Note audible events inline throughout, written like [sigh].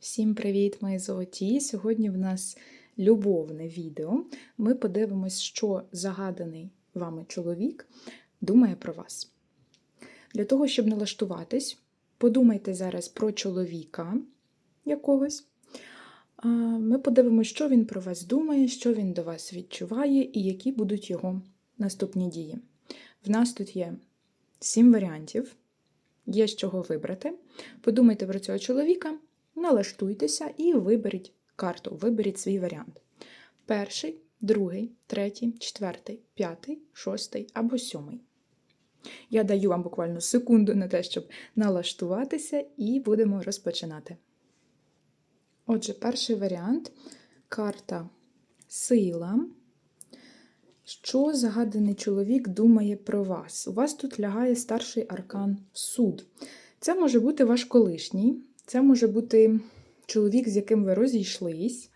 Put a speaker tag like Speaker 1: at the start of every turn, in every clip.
Speaker 1: Всім привіт, мої золоті! Сьогодні в нас любовне відео. Ми подивимось, що загаданий вами чоловік думає про вас. Для того, щоб налаштуватись, подумайте зараз про чоловіка якогось. Ми подивимося, що він про вас думає, що він до вас відчуває і які будуть його наступні дії. В нас тут є сім варіантів, є з чого вибрати. Подумайте про цього чоловіка налаштуйтеся і виберіть карту, виберіть свій варіант. Перший, другий, третій, четвертий, п'ятий, шостий або сьомий. Я даю вам буквально секунду на те, щоб налаштуватися, і будемо розпочинати. Отже, перший варіант карта Сила. Що загаданий чоловік думає про вас? У вас тут лягає старший аркан суд. Це може бути ваш колишній, це може бути чоловік, з яким ви розійшлись.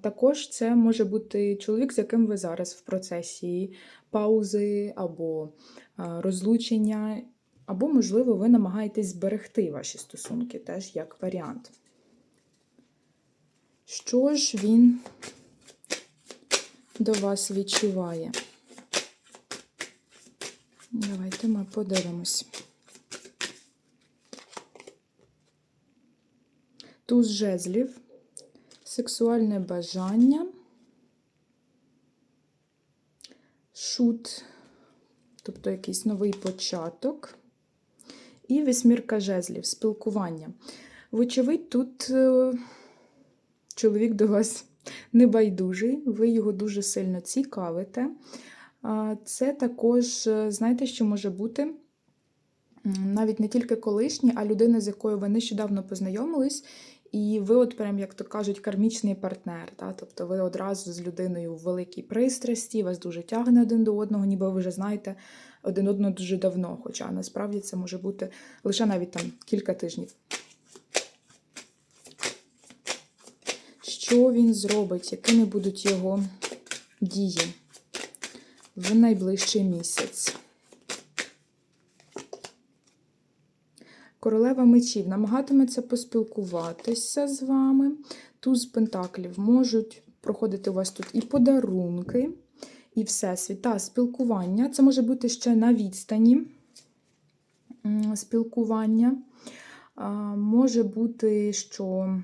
Speaker 1: Також це може бути чоловік, з яким ви зараз в процесі паузи або розлучення, або, можливо, ви намагаєтесь зберегти ваші стосунки, теж як варіант. Що ж він до вас відчуває? Давайте ми подивимось. Туз жезлів, сексуальне бажання, шут, тобто якийсь новий початок, і вісьмірка жезлів, спілкування. Вочевидь, тут е, чоловік до вас небайдужий, ви його дуже сильно цікавите. Це також, е, знаєте, що може бути? Навіть не тільки колишній, а людина, з якою ви нещодавно познайомились, і ви, от прям, як то кажуть, кармічний партнер. Та? Тобто ви одразу з людиною в великій пристрасті, вас дуже тягне один до одного, ніби ви вже знаєте один одного дуже давно. Хоча насправді це може бути лише навіть там кілька тижнів. Що він зробить, якими будуть його дії в найближчий місяць? Королева мечів намагатиметься поспілкуватися з вами. Туз пентаклів можуть проходити у вас тут і подарунки, і всесвіт. Та спілкування. Це може бути ще на відстані спілкування. Може бути, що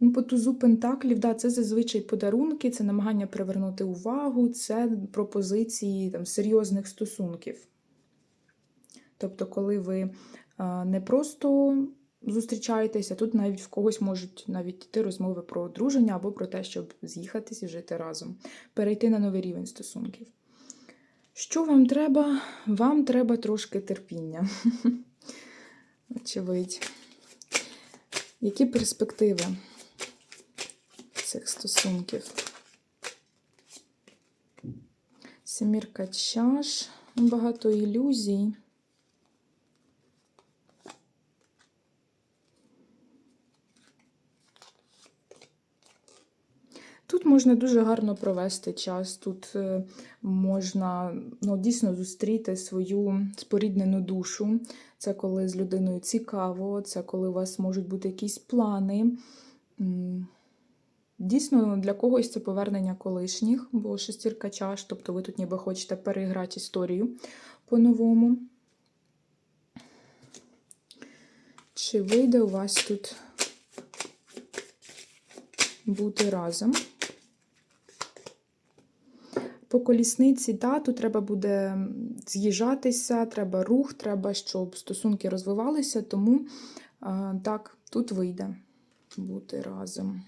Speaker 1: ну, по тузу пентаклів, да, це зазвичай подарунки, це намагання привернути увагу, це пропозиції там, серйозних стосунків. Тобто, коли ви не просто зустрічаєтеся, тут навіть в когось можуть навіть йти розмови про одруження або про те, щоб з'їхатись і жити разом, перейти на новий рівень стосунків. Що вам треба? Вам треба трошки терпіння. [laughs] Очевидь. Які перспективи цих стосунків? Семірка чаш, багато ілюзій. Тут можна дуже гарно провести час, тут е, можна ну, дійсно зустріти свою споріднену душу. Це коли з людиною цікаво, це коли у вас можуть бути якісь плани. Дійсно, для когось це повернення колишніх, бо шестірка чаш, тобто ви тут ніби хочете переіграти історію по-новому. Чи вийде у вас тут бути разом? По колісниці, да, тут треба буде з'їжджатися, треба рух, треба, щоб стосунки розвивалися, тому так, тут вийде бути разом.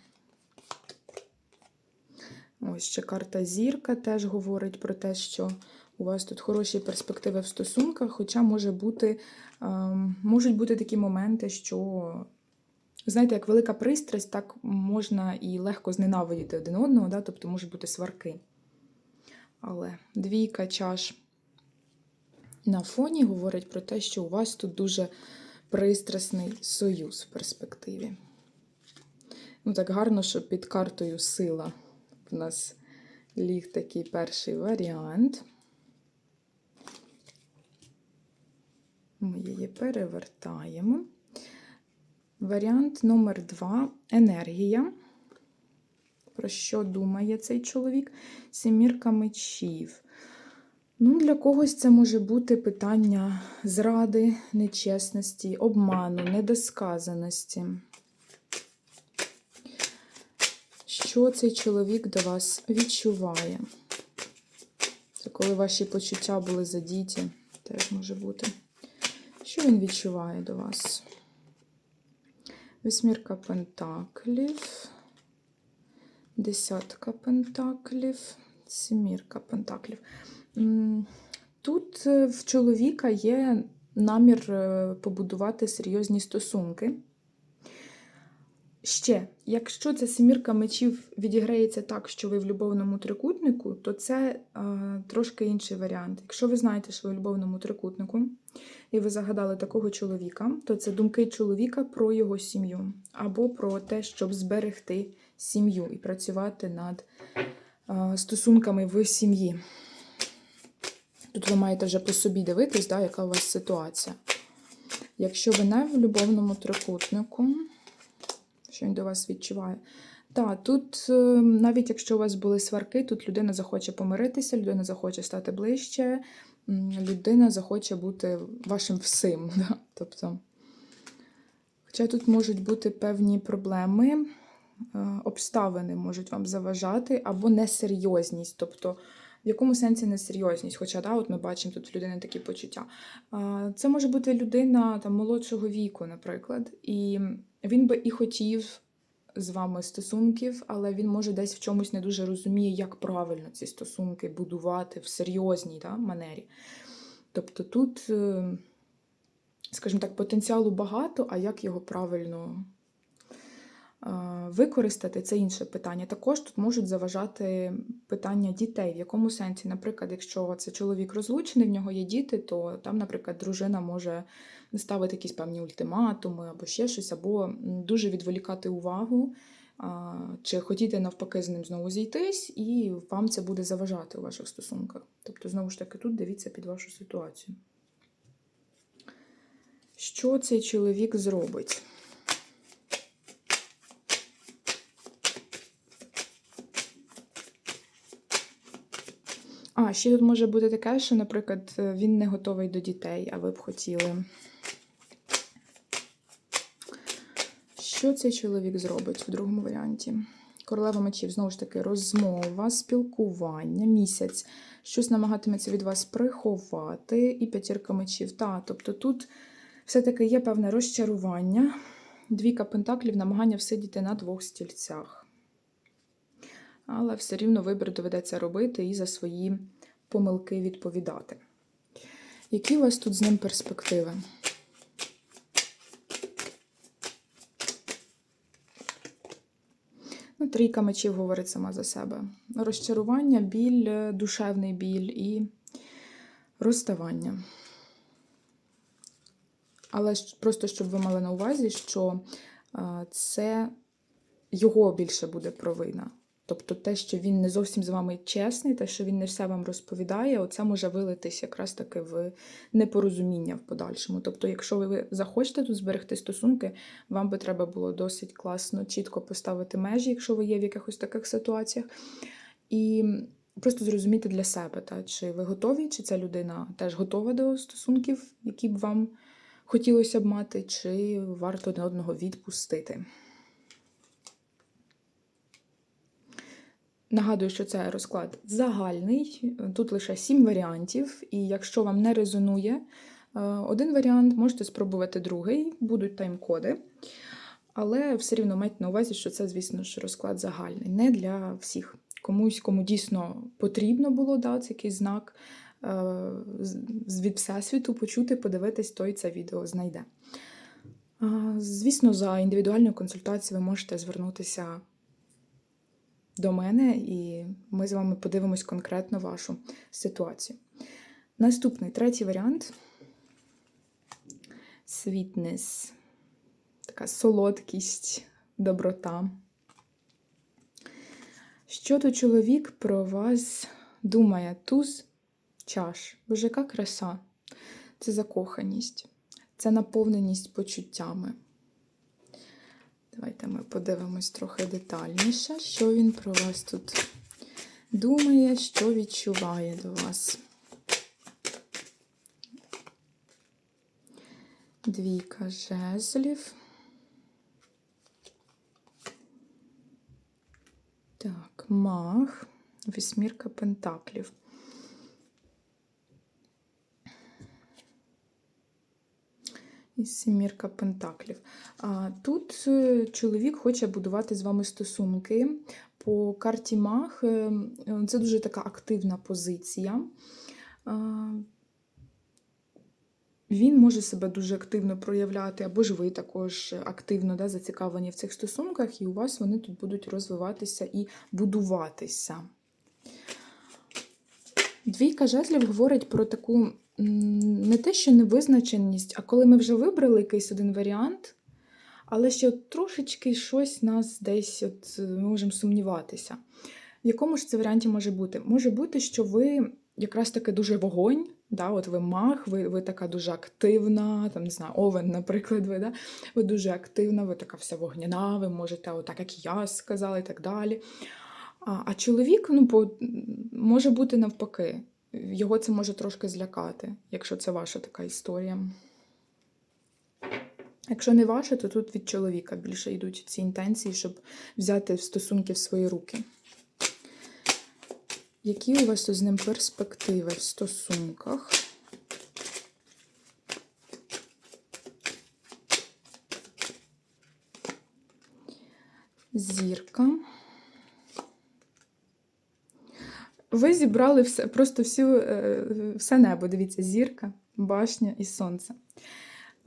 Speaker 1: Ось ще карта зірка теж говорить про те, що у вас тут хороші перспективи в стосунках, хоча може бути, можуть бути такі моменти, що, знаєте, як велика пристрасть, так можна і легко зненавидіти один одного, да, тобто можуть бути сварки. Але двійка чаш на фоні говорить про те, що у вас тут дуже пристрасний союз в перспективі. Ну, так гарно, що під картою сила в нас ліг такий перший варіант. Ми її перевертаємо. Варіант номер два енергія. Про що думає цей чоловік? Сімірка мечів. Ну, Для когось це може бути питання зради, нечесності, обману, недосказаності. Що цей чоловік до вас відчуває? Це коли ваші почуття були задіті, теж може бути. Що він відчуває до вас? Восьмірка пентаклів, десятка пентаклів, сімірка пентаклів. Тут е, в чоловіка є намір е, побудувати серйозні стосунки. Ще, якщо ця семірка мечів відіграється так, що ви в любовному трикутнику, то це е, трошки інший варіант. Якщо ви знаєте, що ви в любовному трикутнику, і ви загадали такого чоловіка, то це думки чоловіка про його сім'ю, або про те, щоб зберегти сім'ю і працювати над е, стосунками в сім'ї. Тут ви маєте вже по собі дивитись, да, яка у вас ситуація. Якщо ви не в любовному трикутнику, що він до вас відчуває. Так, тут, е, навіть якщо у вас були сварки, тут людина захоче помиритися, людина захоче стати ближче, людина захоче бути вашим всім. [laughs] Да? Тобто, хоча тут можуть бути певні проблеми, обставини можуть вам заважати, або несерйозність. Тобто, в якому сенсі несерйозність? Хоча да, от ми бачимо тут в людини такі почуття. Це може бути людина там, молодшого віку, наприклад, і він би і хотів з вами стосунків, але він може десь в чомусь не дуже розуміє, як правильно ці стосунки будувати в серйозній да, манері. Тобто тут, е, скажімо так, потенціалу багато, а як його правильно е, використати, це інше питання. Також тут можуть заважати питання дітей. В якому сенсі, наприклад, якщо це чоловік розлучений, в нього є діти, то там, наприклад, дружина може ставити якісь певні ультиматуми або ще щось, або дуже відволікати увагу. Чи хотіти навпаки з ним знову зійтись, і вам це буде заважати у ваших стосунках. Тобто, знову ж таки, тут дивіться під вашу ситуацію. Що цей чоловік зробить? А, ще тут може бути таке, що, наприклад, він не готовий до дітей, а ви б хотіли. Що цей чоловік зробить в другому варіанті? Королева мечів, знову ж таки, розмова, спілкування, місяць, щось намагатиметься від вас приховати, і п'ятірка мечів. Та, тобто тут все-таки є певне розчарування, двійка пентаклів, намагання всидіти на двох стільцях. Але все рівно вибір доведеться робити і за свої помилки відповідати. Які у вас тут з ним перспективи? Ну, трійка мечів говорить сама за себе. Розчарування, біль, душевний біль і розставання. Але просто щоб ви мали на увазі, що е, це його більше буде провина. Тобто те, що він не зовсім з вами чесний, те, що він не все вам розповідає, оце може вилитись якраз таки в непорозуміння в подальшому. Тобто, якщо ви захочете тут зберегти стосунки, вам би треба було досить класно, чітко поставити межі, якщо ви є в якихось таких ситуаціях. І просто зрозуміти для себе, та, чи ви готові, чи ця людина теж готова до стосунків, які б вам хотілося б мати, чи варто одне одного відпустити. Нагадую, що це розклад загальний, тут лише сім варіантів, і якщо вам не резонує е, один варіант, можете спробувати другий, будуть тайм-коди. Але все рівно майте на увазі, що це, звісно ж, розклад загальний, не для всіх. Комусь, кому дійсно потрібно було дати якийсь знак е, від Всесвіту, почути, подивитись, той це відео знайде. Звісно, за індивідуальною консультацією ви можете звернутися до мене, і ми з вами подивимось конкретно вашу ситуацію. Наступний третій варіант світнес, така солодкість, доброта. Що то чоловік про вас думає? Туз чаш. Боже, яка краса. Це закоханість, це наповненість почуттями. Давайте ми подивимось трохи детальніше, що він про вас тут думає, що відчуває до вас. Двійка жезлів. Так, мах, вісьмірка пентаклів. Сімірка пентаклів. Тут е, чоловік хоче будувати з вами стосунки. По карті Мах е, це дуже така активна позиція. Він може себе дуже активно проявляти, або ж ви також активно да, зацікавлені в цих стосунках, і у вас вони тут будуть розвиватися і будуватися. Двійка жезлів говорить про таку не те, що невизначеність, а коли ми вже вибрали якийсь один варіант, але ще от трошечки щось нас десь от, ми можемо сумніватися. В якому ж це варіанті може бути? Може бути, що ви якраз таки дуже вогонь, да, от ви мах, ви, ви така дуже активна, там, не знаю, овен, наприклад, ви, да? ви дуже активна, ви така вся вогняна, ви можете, отак, як я сказала, і так далі. А, а чоловік ну, по, може бути навпаки. Його це може трошки злякати, якщо це ваша така історія. Якщо не ваша, то тут від чоловіка більше йдуть ці інтенції, щоб взяти стосунки в свої руки. Які у вас з ним перспективи в стосунках? Зірка. Ви зібрали все, просто всю, е, все небо. Дивіться, зірка, башня і сонце.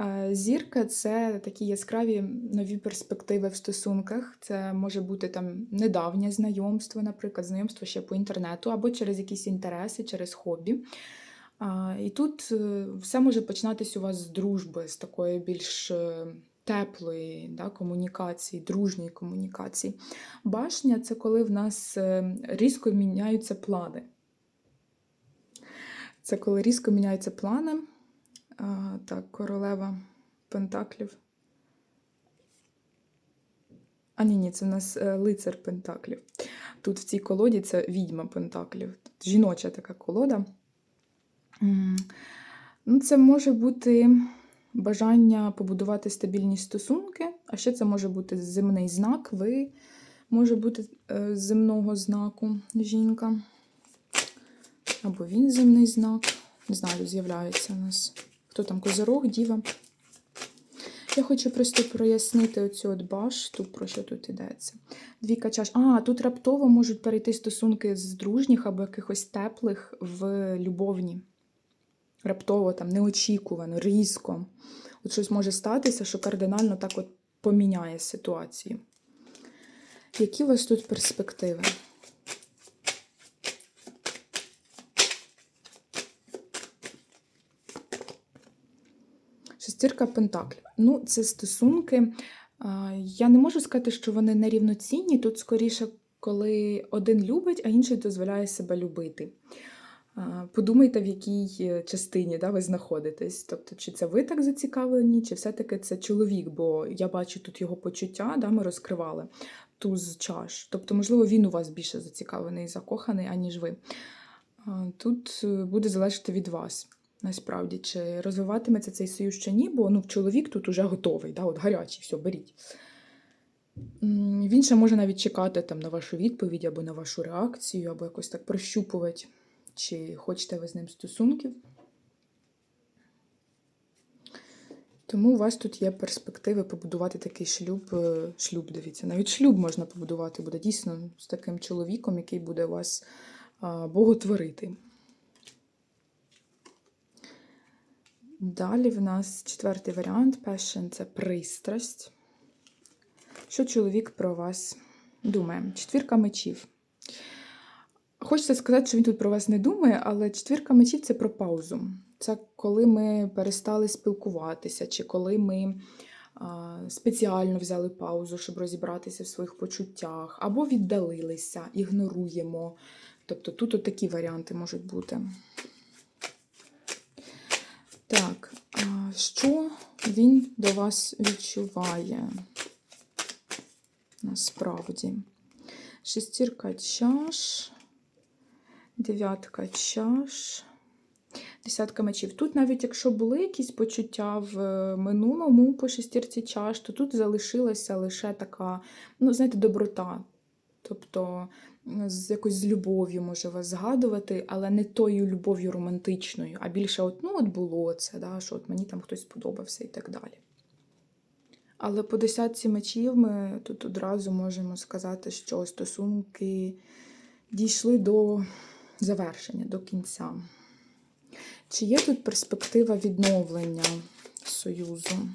Speaker 1: Е, Зірка це такі яскраві нові перспективи в стосунках. Це може бути там недавнє знайомство, наприклад, знайомство ще по інтернету, або через якісь інтереси, через хобі. І тут е, все може починатись у вас з дружби, з такої більш е, теплої да, комунікації, дружньої комунікації. Башня це коли в нас е, різко міняються плани. Це коли різко міняються плани. А, Так, королева Пентаклів. А ні, ні, це в нас е, лицар Пентаклів. Тут в цій колоді це відьма Пентаклів. Тут жіноча така колода. Ну, це може бути бажання побудувати стабільні стосунки, а ще це може бути земний знак. Ви може бути е, земного знаку жінка. Або він земний знак. Не знаю, з'являється у нас. Хто там козирог, діва. Я хочу просто прояснити оцю от башту, про що тут йдеться. Двійка чаш. А, тут раптово можуть перейти стосунки з дружніх або якихось теплих в любовні. Раптово, там, неочікувано, різко. От щось може статися, що кардинально так от поміняє ситуацію. Які у вас тут перспективи? Шестірка Пентаклів. Ну, це стосунки. Я не можу сказати, що вони нерівноцінні. Тут скоріше, коли один любить, а інший дозволяє себе любити. Подумайте, в якій е, частині да, ви знаходитесь. Тобто, чи це ви так зацікавлені, чи все-таки це чоловік, бо я бачу тут його почуття, да, ми розкривали туз чаш. Тобто, можливо, він у вас більше зацікавлений і закоханий, аніж ви. Тут е, буде залежати від вас. Насправді, чи розвиватиметься цей союз чи ні, бо ну, чоловік тут уже готовий, да, от гарячий, все, беріть. Він ще може навіть чекати там, на вашу відповідь або на вашу реакцію, або якось так прощупувати, чи хочете ви з ним стосунків. Тому у вас тут є перспективи побудувати такий шлюб. е, Шлюб, дивіться, навіть шлюб можна побудувати буде дійсно з таким чоловіком, який буде вас боготворити. Далі в нас четвертий варіант passion – це пристрасть. Що чоловік про вас думає? Четвірка мечів. Хочеться сказати, що він тут про вас не думає, але четвірка мечів це про паузу. Це коли ми перестали спілкуватися, чи коли ми а, спеціально взяли паузу, щоб розібратися в своїх почуттях, або віддалилися, ігноруємо. Тобто тут от такі варіанти можуть бути. Так, а що він до вас відчуває? насправді. Шестірка чаш, дев'ятка чаш, десятка мечів. Тут, навіть якщо були якісь почуття в е, минулому по шестірці чаш, то тут залишилася лише така, ну, знаєте, доброта. Тобто з якось з любов'ю може вас згадувати, але не тою любов'ю романтичною, а більше от, ну, от було це, да, що от мені там хтось сподобався і так далі. Але по десятці мечів ми тут одразу можемо сказати, що стосунки дійшли до завершення, до кінця. Чи є тут перспектива відновлення союзу?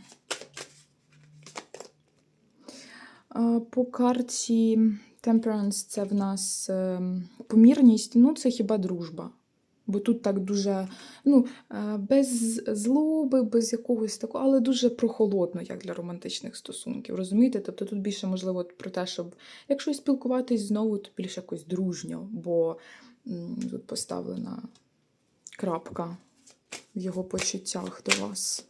Speaker 1: По карті Temperance це в нас ем, помірність, ну це хіба дружба. Бо тут так дуже, ну, е, без злоби, без якогось такого, але дуже прохолодно, як для романтичних стосунків. Розумієте? Тобто тут більше можливо про те, щоб якщо спілкуватись знову, то більше якось дружньо, бо тут поставлена крапка в його почуттях до вас.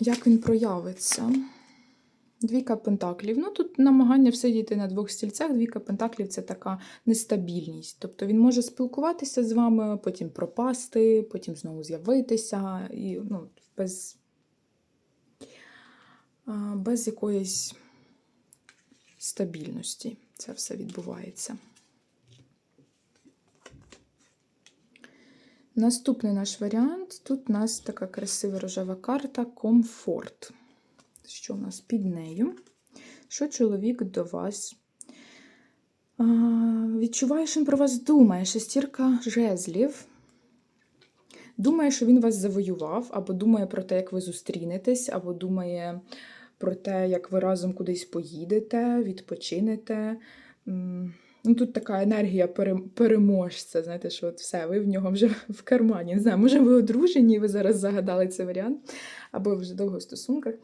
Speaker 1: Як він проявиться? Двійка пентаклів. Ну, тут намагання всидіти на двох стільцях. Двійка пентаклів це така нестабільність. Тобто він може спілкуватися з вами, потім пропасти, потім знову з'явитися, і ну, без, без якоїсь стабільності це все відбувається. Наступний наш варіант. Тут у нас така красива рожева карта комфорт. Що у нас під нею? Що чоловік до вас а, відчуває, що він про вас думає. Шестірка жезлів. Думає, що він вас завоював, або думає про те, як ви зустрінетесь, або думає про те, як ви разом кудись поїдете, відпочинете. Ну, тут така енергія переможця. Знаєте, що от все, ви в нього вже [laughs] в кармані. Не знаю, може, ви одружені, ви зараз загадали цей варіант, або вже довго в стосунках.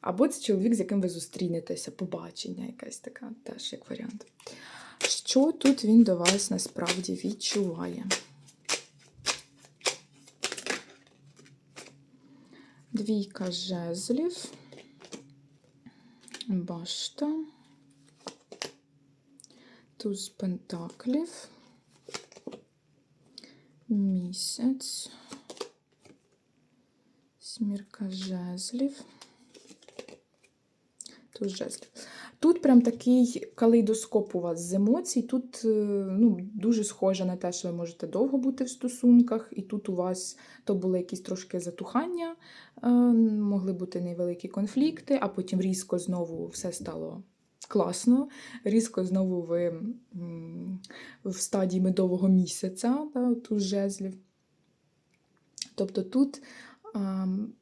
Speaker 1: Або це чоловік, з яким ви зустрінетеся, побачення, якась така теж як варіант. Що тут він до вас насправді відчуває? Двійка жезлів, башта, туз пентаклів, місяць, смірка жезлів. Туз жезлів. Тут прям такий калейдоскоп у вас з емоцій. Тут е, ну, дуже схоже на те, що ви можете довго бути в стосунках, і тут у вас то були якісь трошки затухання, е, могли бути невеликі конфлікти, а потім різко знову все стало класно. Різко знову ви в стадії медового місяця, да, тут жезлів. Тобто тут. ам,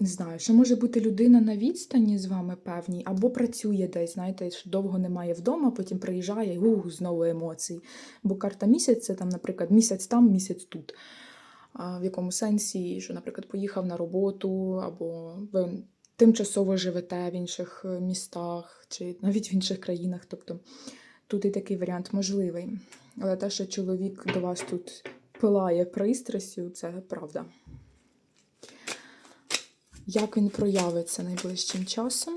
Speaker 1: не знаю, що може бути людина на відстані з вами певній, або працює десь, знаєте, що довго немає вдома, потім приїжджає і ух, знову емоції. Бо карта місяць це там, наприклад, місяць там, місяць тут. А в якому сенсі, що, наприклад, поїхав на роботу, або ви тимчасово живете в інших е, містах чи навіть в інших країнах. Тобто тут і такий варіант можливий. Але те, що чоловік до вас тут пилає пристрастю, це правда. Як він проявиться найближчим часом?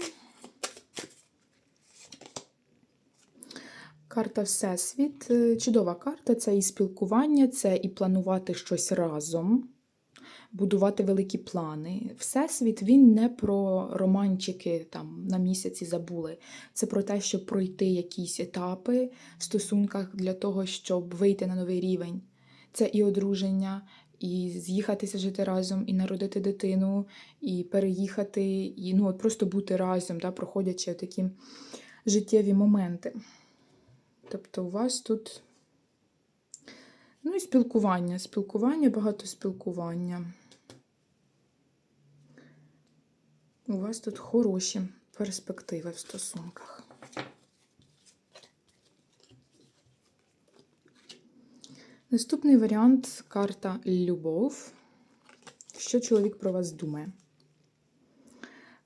Speaker 1: Карта Всесвіт. Е, Чудова карта це і спілкування, це і планувати щось разом, будувати великі плани. Всесвіт він не про романчики там на місяці забули. Це про те, щоб пройти якісь етапи в стосунках для того, щоб вийти на новий рівень. Це і одруження, і з'їхатися жити разом, і народити дитину, і переїхати, і ну, от просто бути разом, да, проходячи такі життєві моменти. Тобто у вас тут ну і спілкування, спілкування, багато спілкування. У вас тут хороші перспективи в стосунках. Наступний варіант карта Любов. Що чоловік про вас думає?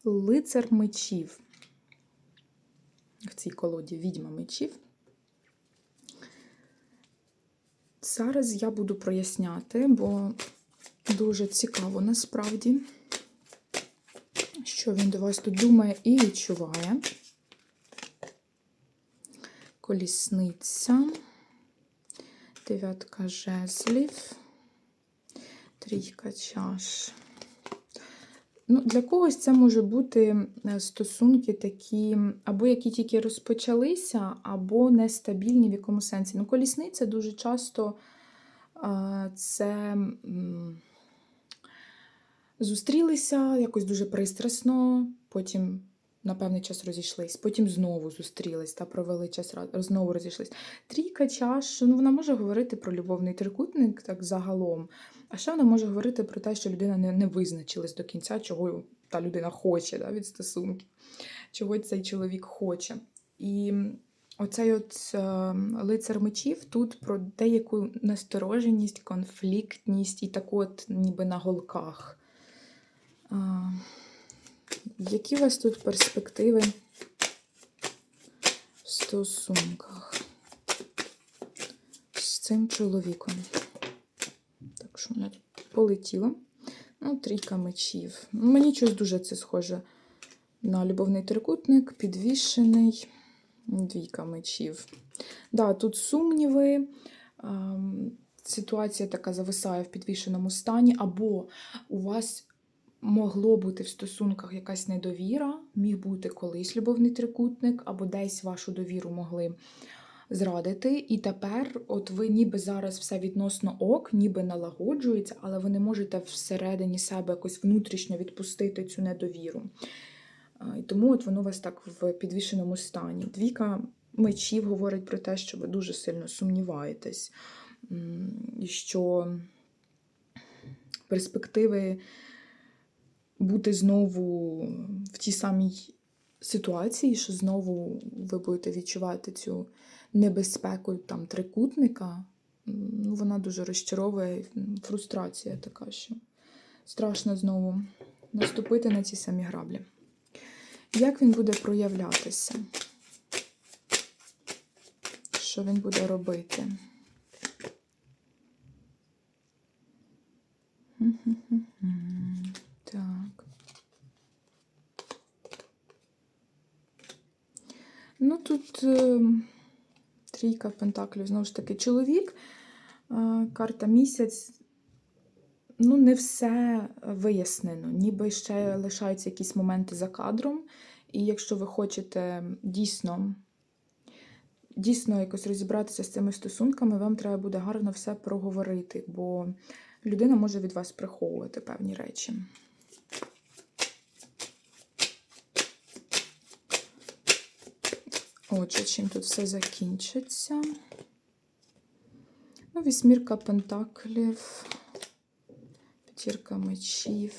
Speaker 1: Лицар мечів. В цій колоді відьма мечів. Зараз я буду проясняти, бо дуже цікаво насправді, Що він до вас тут думає і відчуває? Колісниця, дев'ятка жезлів, трійка чаш. Ну, Для когось це може бути е, стосунки такі, або які тільки розпочалися, або нестабільні в якому сенсі. Ну, колісниця дуже часто це м, зустрілися якось дуже пристрасно, потім на певний час розійшлись, потім знову зустрілись та провели час знову розійшлись. Трійка чаш, ну вона може говорити про любовний трикутник так загалом. А ще вона може говорити про те, що людина не, не визначилась до кінця, чого та людина хоче да, від стосунків, чого цей чоловік хоче. І оцей от е, лицар мечів тут про деяку настороженість, конфліктність і таку от ніби на голках. Які у вас тут перспективи в стосунках з цим чоловіком? Так що мене полетіло. Ну, трійка мечів. Мені щось дуже це схоже на любовний трикутник, підвішений, двійка мечів. Да, тут сумніви. ем, Ситуація така зависає в підвішеному стані, або у вас могло бути в стосунках якась недовіра, міг бути колись любовний трикутник, або десь вашу довіру могли зрадити. І тепер, от ви ніби зараз все відносно ок, ніби налагоджується, але ви не можете всередині себе якось внутрішньо відпустити цю недовіру. І тому от воно у вас так в підвішеному стані. Двійка мечів говорить про те, що ви дуже сильно сумніваєтесь, що перспективи бути знову в тій самій ситуації, що знову ви будете відчувати цю небезпеку там трикутника, ну, вона дуже розчаровує, фрустрація така, що страшно знову наступити на ці самі граблі. Як він буде проявлятися? Що він буде робити? Мгм-гм-гм. Так. Ну, тут е, трійка пентаклів, знову ж таки, чоловік, е, карта місяць. Ну, не все вияснено, ніби ще лишаються якісь моменти за кадром. І якщо ви хочете дійсно, дійсно якось розібратися з цими стосунками, вам треба буде гарно все проговорити, бо людина може від вас приховувати певні речі. Отже, чим тут все закінчиться? Ну, вісьмірка пентаклів, п'ятірка мечів,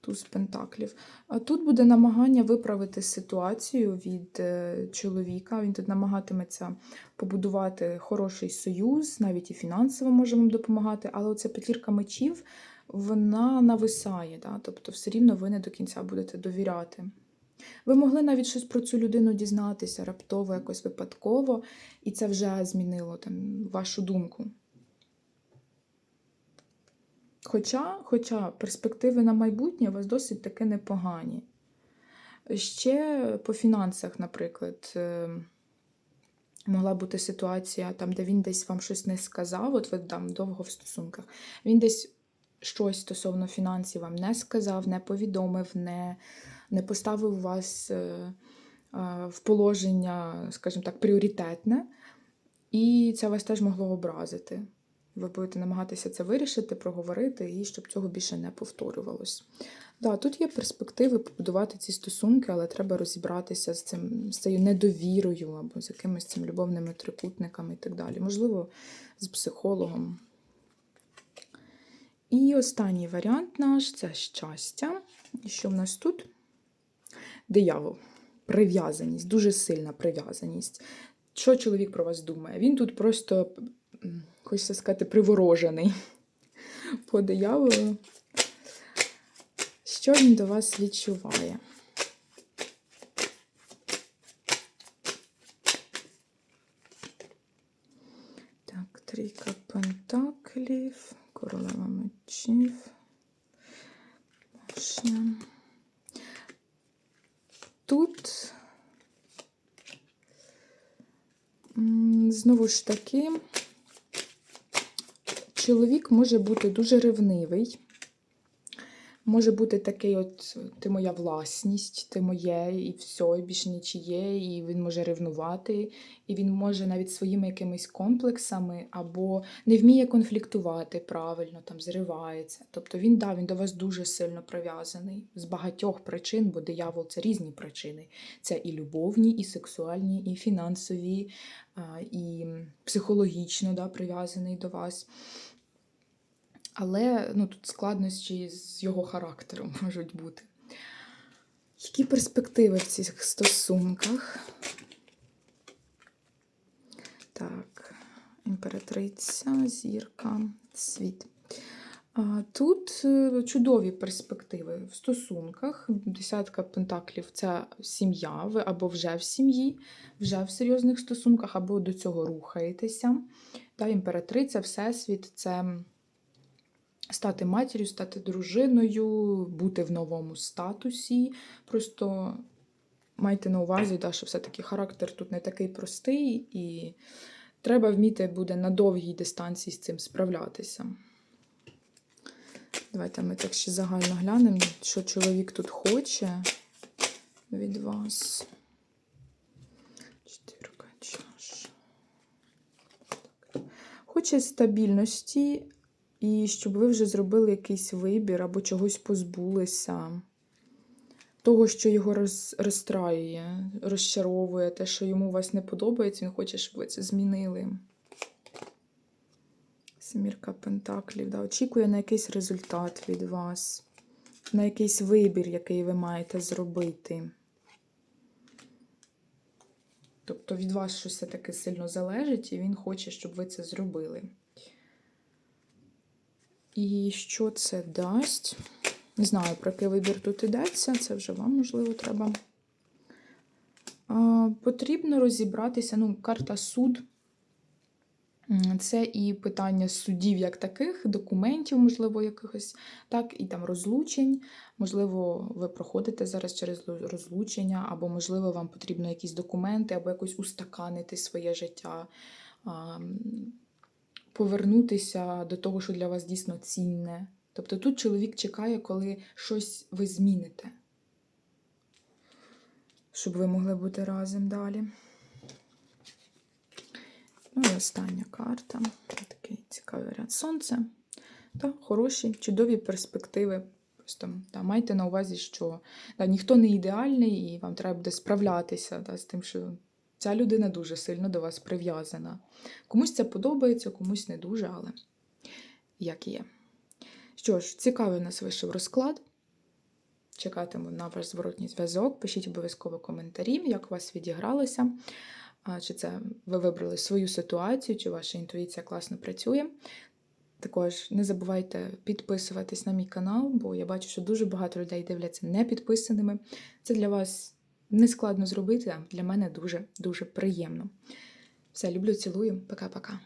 Speaker 1: туз пентаклів. А тут буде намагання виправити ситуацію від е, чоловіка. Він тут намагатиметься побудувати хороший союз, навіть і фінансово може вам допомагати, але оця п'ятірка мечів вона нависає, да? тобто все рівно ви не до кінця будете довіряти. Ви могли навіть щось про цю людину дізнатися раптово, якось випадково, і це вже змінило там, вашу думку. Хоча, хоча перспективи на майбутнє у вас досить таки непогані. Ще по фінансах, наприклад, е, могла бути ситуація, там, де він десь вам щось не сказав, от ви там довго в стосунках, він десь щось стосовно фінансів вам не сказав, не повідомив, не, не поставив вас е, е, в положення, скажімо так, пріоритетне, і це вас теж могло образити. Ви будете намагатися це вирішити, проговорити, і щоб цього більше не повторювалось. Да, тут є перспективи побудувати ці стосунки, але треба розібратися з цим, з цією недовірою або з якимись цим любовними трикутниками і так далі. Можливо, з психологом. І останній варіант наш це щастя. І що в нас тут? Диявол. Прив'язаність, дуже сильна прив'язаність. Що чоловік про вас думає? Він тут просто, хочеться сказати, приворожений [laughs] по дияволу. Що він до вас відчуває? Так, трійка пентаклів, королева мечів. Башня тут, знову ж таки, чоловік може бути дуже ревнивий. Може бути такий, от ти моя власність, ти моє, і все, і більш нічиє, і він може ревнувати, і він може навіть своїми якимись комплексами або не вміє конфліктувати правильно, там зривається. Тобто він да, він до вас дуже сильно прив'язаний з багатьох причин, бо диявол це різні причини. Це і любовні, і сексуальні, і фінансові, і психологічно да, прив'язаний до вас. Але ну, тут складнощі з його характером [laughs] можуть бути. Які перспективи в цих стосунках? Так, імператриця, зірка, світ. Тут е, чудові перспективи в стосунках. Десятка пентаклів це сім'я, ви або вже в сім'ї, вже в серйозних стосунках, або до цього рухаєтеся. Та імператриця, Всесвіт це стати матір'ю, стати дружиною, бути в новому статусі. Просто майте на увазі, що все-таки характер тут не такий простий, і треба вміти буде на довгій дистанції з цим справлятися. Давайте ми так ще загально глянемо, що чоловік тут хоче від вас. Хоче стабільності, і щоб ви вже зробили якийсь вибір або чогось позбулися. Того, що його роз, розстраює, розчаровує, те, що йому вас не подобається, він хоче, щоб ви це змінили. Семірка Пентаклів, да, очікує на якийсь результат від вас, на якийсь вибір, який ви маєте зробити. Тобто від вас щось все-таки сильно залежить, і він хоче, щоб ви це зробили. І що це дасть? Не знаю, про який вибір тут йдеться, це вже вам, можливо, треба. Потрібно розібратися, ну, карта суд. Це і питання судів як таких, документів, можливо, якихось, так, і там розлучень. Можливо, ви проходите зараз через розлучення, або, можливо, вам потрібно якісь документи, або якось устаканити своє життя, повернутися до того, що для вас дійсно цінне. Тобто тут чоловік чекає, коли щось ви зміните, щоб ви могли бути разом далі. Ну і остання карта. Такий цікавий ряд. Сонце. Та, хороші, чудові перспективи. Просто та, майте на увазі, що та, ніхто не ідеальний, і вам треба буде справлятися та, з тим, що ця людина дуже сильно до вас прив'язана. Комусь це подобається, комусь не дуже, але як є. Що ж, цікавий у нас вийшов розклад. Чекатиму на ваш зворотній зв'язок. Пишіть обов'язково коментарі, як у вас відігралося. Чи це ви вибрали свою ситуацію, чи ваша інтуїція класно працює. Також не забувайте підписуватись на мій канал, бо я бачу, що дуже багато людей дивляться не підписаними. Це для вас не складно зробити, для мене дуже-дуже приємно. Все, люблю, цілую. Пока-пока.